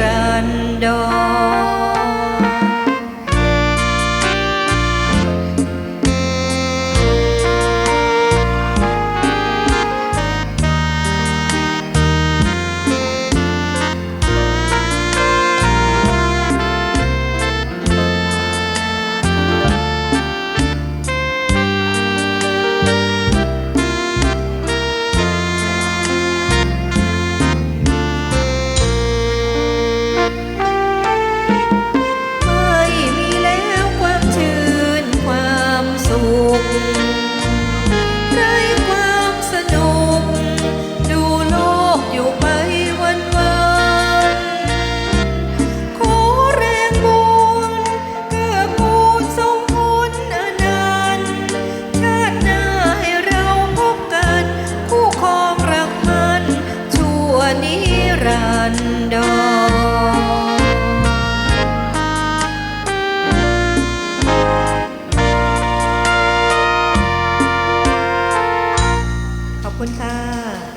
รันดร นดรขอบคุณค่ะ